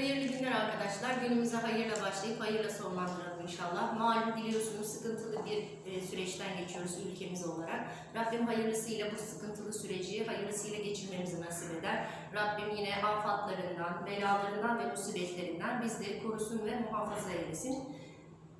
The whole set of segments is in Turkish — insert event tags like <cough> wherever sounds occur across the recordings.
Hayırlı günler arkadaşlar. Günümüze hayırla başlayıp hayırla sonlandıralım inşallah. Malum biliyorsunuz sıkıntılı bir e, süreçten geçiyoruz ülkemiz olarak. Rabbim hayırlısıyla bu sıkıntılı süreci hayırlısıyla geçirmemizi nasip eder. Rabbim yine afatlarından, belalarından ve musibetlerinden bizleri korusun ve muhafaza eylesin.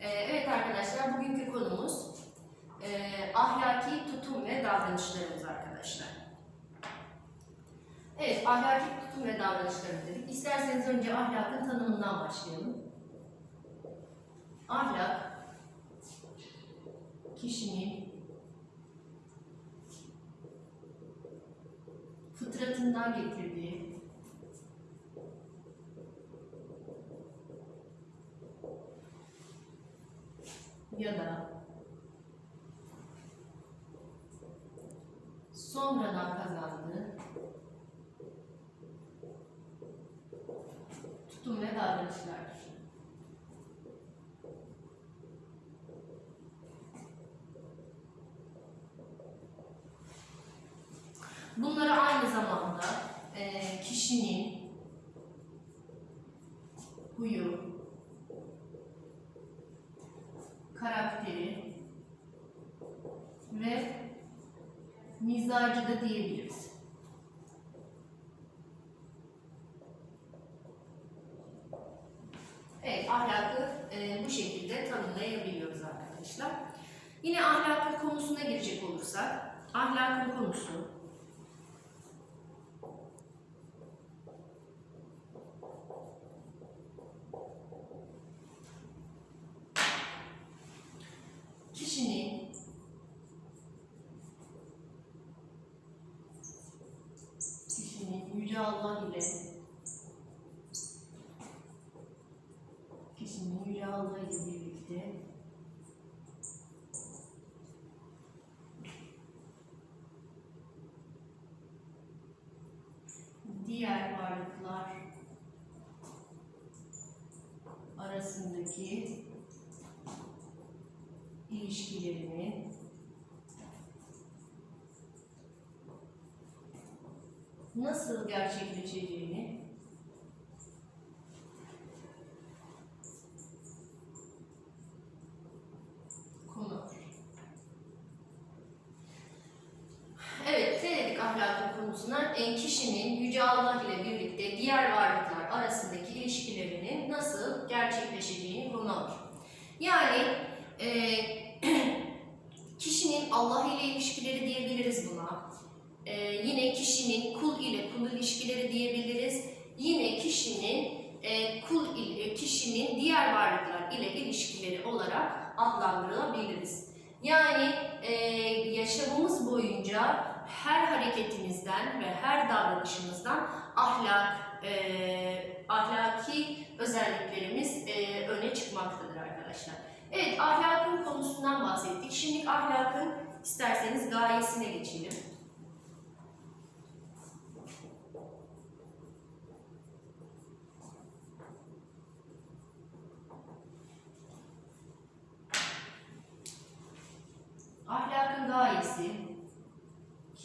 E, evet arkadaşlar bugünkü konumuz e, ahlaki tutum ve davranışlarımız arkadaşlar. Evet, ahlaki tutum ve davranışları dedik. İsterseniz önce ahlakın tanımından başlayalım. Ahlak, kişinin fıtratından getirdiği ya da sonradan kazandığı tutum ve. Bunları aynı zamanda eee, kişinin huyu, karakteri ve mizacı da diyebiliriz. Evet, ahlakı e, bu şekilde tanımlayabiliyoruz arkadaşlar. Yine ahlakın konusuna girecek olursak, ahlakın konusu kişinin kişinin Yüce Allah ile kişinin Yüce Allah ile birlikte diğer varlıklar arasındaki ilişkilerini nasıl gerçekleşeceğini konu. Evet, ne dedik ahlakın konusuna? En kişinin Yüce Allah ile birlikte diğer varlıklar arasındaki ilişkilerinin nasıl gerçekleşeceğini alır. Yani e, <clears throat> kişinin Allah ile ilişkileri diyebiliriz buna. E, yine kişinin kul ile kul ilişkileri diyebiliriz. Yine kişinin e, kul ile kişinin diğer varlıklar ile ilişkileri olarak adlandırılabiliriz. Yani e, yaşamımız boyunca her hareketimizden ve her davranışımızdan ahlak, e, ahlaki özelliklerimiz e, öne çıkmaktadır arkadaşlar. Evet, ahlakın konusundan bahsettik. Şimdi ahlakın isterseniz gayesine geçelim. Ahlakın gayesi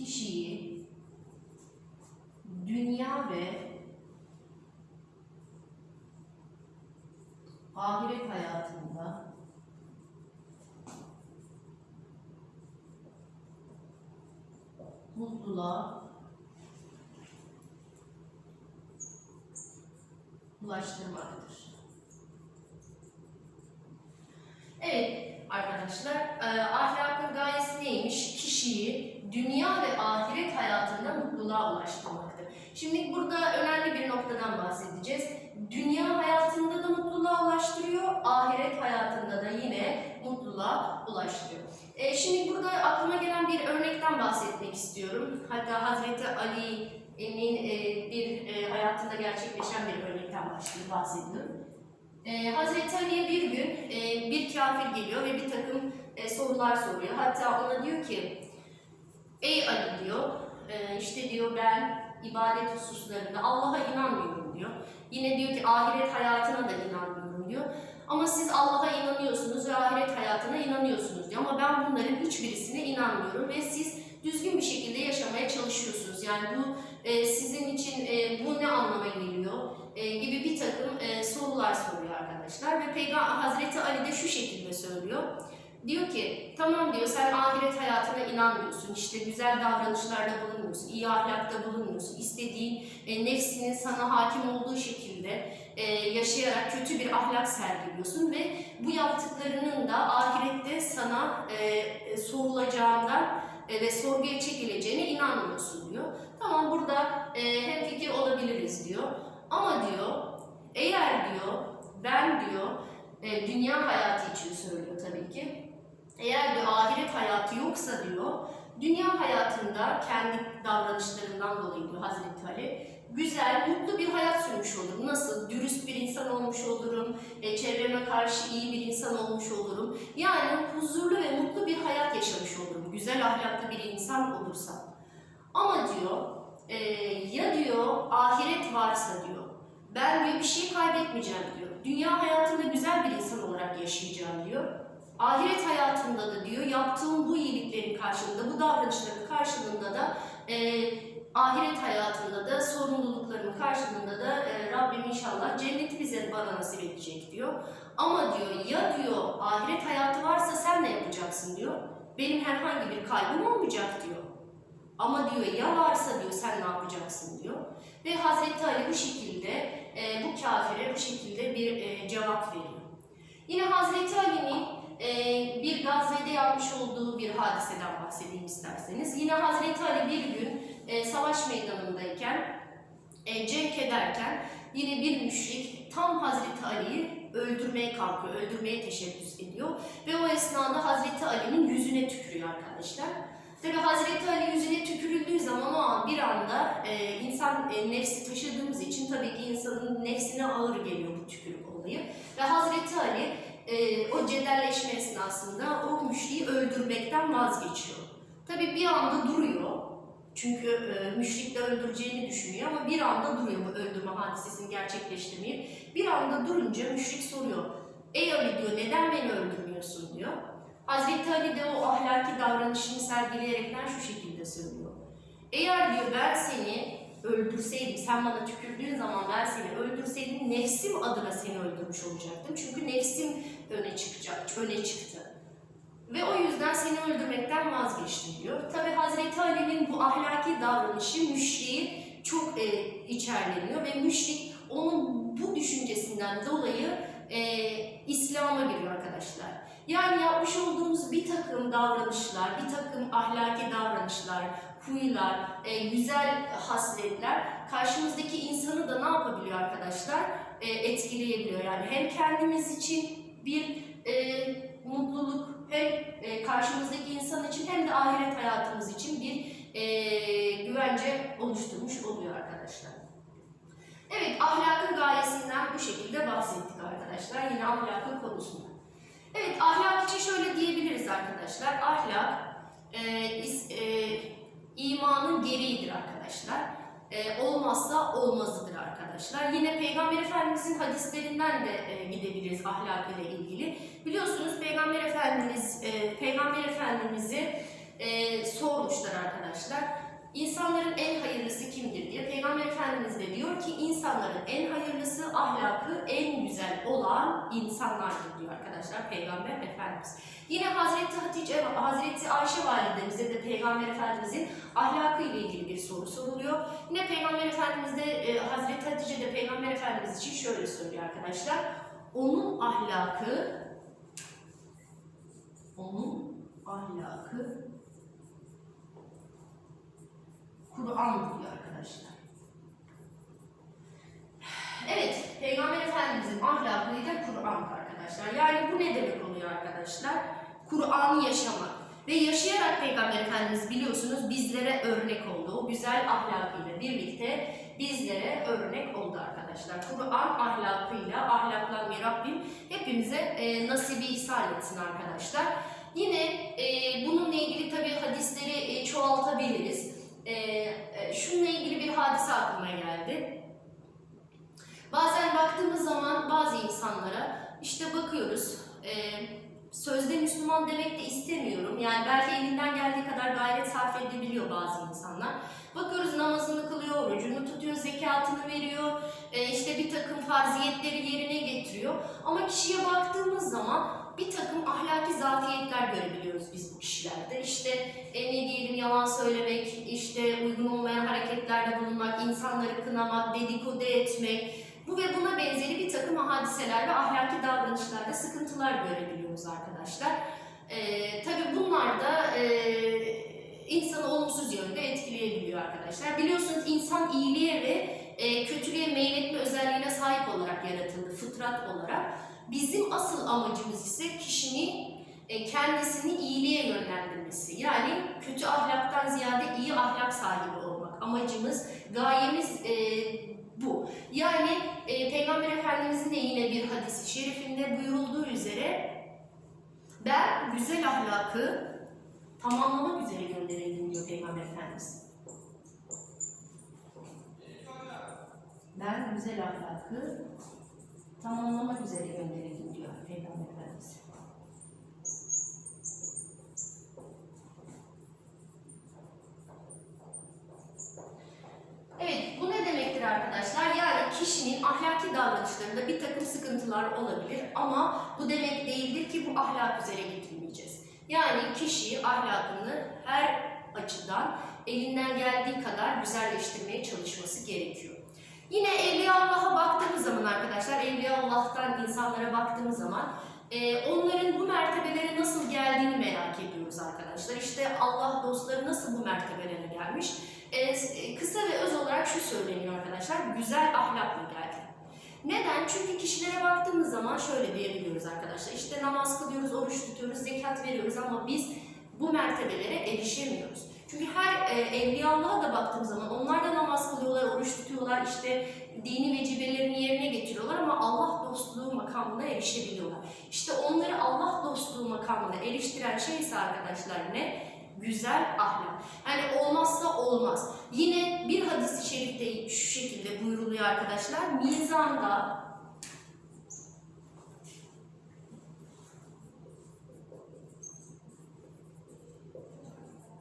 kişiyi dünya ve ahiret hayatında mutluluğa ulaştırmaktır. Evet arkadaşlar, e, ahlakın gayesi neymiş? Kişiyi dünya ve ahiret hayatında mutluluğa ulaştırmaktır. Şimdi burada önemli bir noktadan bahsedeceğiz. Dünya hayatında da mutluluğa ulaştırıyor, ahiret hayatında da yine mutluluğa ulaştırıyor. E, şimdi burada aklıma gelen bir örnekten bahsetmek istiyorum. Hatta Hazreti Ali'nin e, bir e, hayatında gerçekleşen bir örnekten başlayıp bahsediyorum. E, Hazreti Ali'ye bir gün e, bir kafir geliyor ve bir takım e, sorular soruyor. Hatta ona diyor ki, ey Ali diyor, e, işte diyor ben ibadet hususlarında Allah'a inanmıyorum diyor. Yine diyor ki ahiret hayatına da inanmıyorum diyor. Ama siz Allah'a inanıyorsunuz ve ahiret hayatına inanıyorsunuz diyor. Ama ben bunların hiçbirisine inanmıyorum ve siz düzgün bir şekilde yaşamaya çalışıyorsunuz. Yani bu e, sizin için e, bu ne anlama geliyor? e, gibi bir takım e, sorular soruyor arkadaşlar ve Peygamber Hazreti Ali de şu şekilde söylüyor. Diyor ki tamam diyor sen ahiret hayatına inanmıyorsun işte güzel davranışlarda bulunmuyorsun, iyi ahlakta bulunmuyorsun, istediğin e, nefsinin sana hakim olduğu şekilde e, yaşayarak kötü bir ahlak sergiliyorsun ve bu yaptıklarının da ahirette sana e, e, sorulacağından e, ve sorguya çekileceğine inanmıyorsun diyor. Tamam burada e, hem fikir olabiliriz diyor. Ama diyor eğer diyor ben diyor e, dünya hayatı için söylüyor tabii ki. Eğer diyor ahiret hayatı yoksa diyor dünya hayatında kendi davranışlarından dolayı diyor Hazreti Ali güzel, mutlu bir hayat sürmüş olurum. Nasıl? Dürüst bir insan olmuş olurum, e, çevreme karşı iyi bir insan olmuş olurum. Yani huzurlu ve mutlu bir hayat yaşamış olurum. Güzel ahlaklı bir insan olursam. Ama diyor, e, ya diyor ahiret varsa diyor, ben diyor bir şey kaybetmeyeceğim diyor. Dünya hayatında güzel bir insan olarak yaşayacağım diyor. Ahiret hayatında da diyor yaptığım bu iyiliklerin karşılığında, bu davranışların karşılığında da e, ahiret hayatında da sorumluluklarımın karşılığında da e, Rabbim inşallah cenneti bize bana nasip edecek diyor. Ama diyor ya diyor ahiret hayatı varsa sen ne yapacaksın diyor. Benim herhangi bir kaybım olmayacak diyor. Ama diyor ya varsa diyor sen ne yapacaksın diyor. Ve Hazreti Ali bu şekilde e, bu kafire bu şekilde bir e, cevap veriyor. Yine Hazreti Ali'nin bir gazvede yapmış olduğu bir hadiseden bahsedeyim isterseniz. Yine Hazreti Ali bir gün e, savaş meydanındayken, e, cenk ederken yine bir müşrik tam Hazreti Ali'yi öldürmeye kalkıyor, öldürmeye teşebbüs ediyor. Ve o esnada Hazreti Ali'nin yüzüne tükürüyor arkadaşlar. Tabi Hazreti Ali yüzüne tükürüldüğü zaman o an bir anda e, insan e, nefsi taşıdığımız için tabii ki insanın nefsine ağır geliyor bu tükürük olayı. Ve Hazreti Ali e, o cedelleşme esnasında o müşriği öldürmekten vazgeçiyor. Tabi bir anda duruyor. Çünkü e, müşrik de öldüreceğini düşünüyor ama bir anda duruyor bu öldürme hadisesini gerçekleştirmeyip. Bir anda durunca müşrik soruyor. Ey Ali diyor neden beni öldürmüyorsun diyor. Hazreti Ali de o ahlaki davranışını sergileyerekten şu şekilde söylüyor. Eğer diyor ben seni öldürseydim, sen bana tükürdüğün zaman ben seni öldürseydim nefsim adına seni öldürmüş olacaktım. Çünkü nefsim öne çıkacak, öne çıktı. Ve o yüzden seni öldürmekten vazgeçtim diyor. Tabi Hazreti Ali'nin bu ahlaki davranışı müşriği çok e, içerleniyor ve müşrik onun bu düşüncesinden dolayı e. Yani yapmış olduğumuz bir takım davranışlar, bir takım ahlaki davranışlar, huylar, e, güzel hasletler karşımızdaki insanı da ne yapabiliyor arkadaşlar? E, etkileyebiliyor. Yani hem kendimiz için bir e, mutluluk, hem e, karşımızdaki insan için hem de ahiret hayatımız için bir e, güvence oluşturmuş oluyor arkadaşlar. Evet, ahlakın gayesinden bu şekilde bahsettik arkadaşlar. Yine ahlakın konusunda. Evet, ahlak için şöyle diyebiliriz arkadaşlar. Ahlak, e, is, e, imanın gereğidir arkadaşlar. E, olmazsa olmazıdır arkadaşlar. Yine Peygamber Efendimizin hadislerinden de e, gidebiliriz ahlak ile ilgili. Biliyorsunuz Peygamber Efendimiz, e, Peygamber Efendimiz'i e, sormuşlar arkadaşlar. İnsanların en hayırlısı kimdir diye. Peygamber Efendimiz de diyor ki insanların en hayırlısı ahlakı en güzel olan insanlardır diyor arkadaşlar Peygamber Efendimiz. Yine Hazreti Hatice, Hazreti Ayşe validemize de Peygamber Efendimizin ahlakı ile ilgili bir soru soruluyor. Yine Peygamber Efendimiz de e, Hazreti Hatice de Peygamber Efendimiz için şöyle söylüyor arkadaşlar. Onun ahlakı onun ahlakı Kur'an diyor arkadaşlar. Evet, Peygamber Efendimizin ahlakıyla Kur'an arkadaşlar. Yani bu ne demek oluyor arkadaşlar? Kur'an'ı yaşamak. Ve yaşayarak Peygamber Efendimiz biliyorsunuz bizlere örnek oldu. O güzel ahlakıyla birlikte bizlere örnek oldu arkadaşlar. Kur'an ahlakıyla ahlaklanmayı Rabbim hepimize e, nasibi ihsan etsin arkadaşlar. Yine e, bununla ilgili tabi hadisleri e, çoğaltabiliriz. E, e, şununla ilgili bir hadise aklıma geldi. Bazen baktığımız zaman bazı insanlara işte bakıyoruz e, sözde Müslüman demek de istemiyorum. Yani belki elinden geldiği kadar gayret sarf edebiliyor bazı insanlar. Bakıyoruz namazını kılıyor, orucunu tutuyor, zekatını veriyor, e, işte bir takım farziyetleri yerine getiriyor. Ama kişiye baktığımız zaman bir takım ahlaki zafiyetler görebiliyoruz biz bu kişilerde. İşte e, ne diyelim yalan söylemek, işte uygun olmayan hareketlerde bulunmak, insanları kınamak, dedikodu etmek, bu ve buna benzeri bir takım hadiseler ve ahlaki davranışlarda sıkıntılar görebiliyoruz arkadaşlar. Ee, tabii bunlar da e, insanı olumsuz yönde etkileyebiliyor arkadaşlar. Biliyorsunuz insan iyiliğe ve e, kötülüğe meyletme özelliğine sahip olarak yaratıldı, fıtrat olarak. Bizim asıl amacımız ise kişinin e, kendisini iyiliğe yönlendirmesi. Yani kötü ahlaktan ziyade iyi ahlak sahibi olmak. Amacımız, gayemiz e, bu. Yani e, Peygamber Efendimizin de yine bir hadisi şerifinde buyurulduğu üzere ben güzel ahlakı tamamlamak üzere gönderildim diyor Peygamber Efendimiz. Ben güzel ahlakı tamamlamak üzere gönderildim diyor Peygamber Efendimiz. Evet, bu ne demektir arkadaşlar? Yani kişinin ahlaki davranışlarında bir takım sıkıntılar olabilir ama bu demek değildir ki bu ahlak üzere gitmeyeceğiz. Yani kişi ahlakını her açıdan elinden geldiği kadar güzelleştirmeye çalışması gerekiyor. Yine Evliya Allah'a baktığımız zaman arkadaşlar, Evliya Allah'tan insanlara baktığımız zaman e, onların bu mertebelere nasıl geldiğini merak ediyoruz arkadaşlar. İşte Allah dostları nasıl bu mertebelere gelmiş? E, kısa ve öz olarak şu söyleniyor arkadaşlar, güzel ahlakla geldi. Neden? Çünkü kişilere baktığımız zaman şöyle diyebiliyoruz arkadaşlar. İşte namaz kılıyoruz, oruç tutuyoruz, zekat veriyoruz ama biz bu mertebelere erişemiyoruz. Çünkü her e, evliyalığa da baktığımız zaman onlar da namaz kılıyorlar, oruç tutuyorlar, işte dini vecibelerini yerine getiriyorlar ama Allah dostluğu makamına erişebiliyorlar. İşte onları Allah dostluğu makamına eriştiren şey ise arkadaşlar ne? Güzel ahlak. Yani olmazsa olmaz. Yine bir hadis-i şerifte şu şekilde buyruluyor arkadaşlar. Mizanda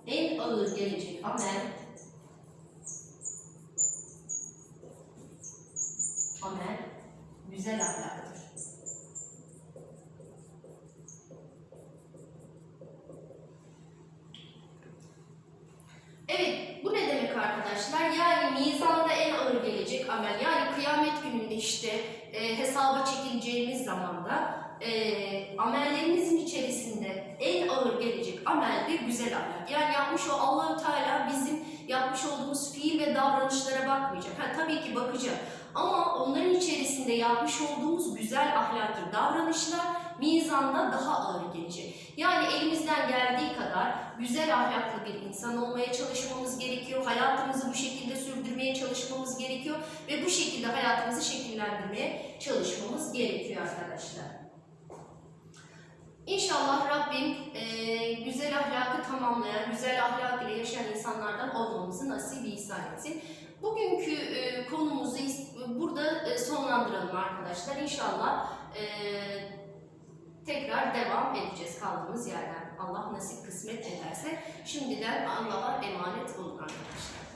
en ağır gelecek amel amel güzel ahlaktır. Evet, bu ne demek arkadaşlar? Yani mizanda en ağır gelecek amel, yani kıyamet gününde işte e, hesaba çekileceğimiz zamanda e, amellerinizin içerisinde en ağır gelecek amel de güzel ahlak. Yani yapmış o Allahü Teala bizim yapmış olduğumuz fiil ve davranışlara bakmayacak. Ha, tabii ki bakacak. Ama onların içerisinde yapmış olduğumuz güzel ahlaki davranışlar mizanda daha ağır gelecek. Yani elimizden geldiği kadar güzel ahlaklı bir insan olmaya çalışmamız gerekiyor. Hayatımızı bu şekilde sürdürmeye çalışmamız gerekiyor. Ve bu şekilde hayatımızı şekillendirmeye çalışmamız gerekiyor arkadaşlar. İnşallah Rabbim e, güzel ahlakı tamamlayan, güzel ahlak ile yaşayan insanlardan olmamızı nasip ihsan etsin. Bugünkü e, konumuzu burada e, sonlandıralım arkadaşlar. İnşallah e, tekrar devam edeceğiz kaldığımız yerden. Allah nasip kısmet ederse. Şimdiden Allah'a emanet olun arkadaşlar.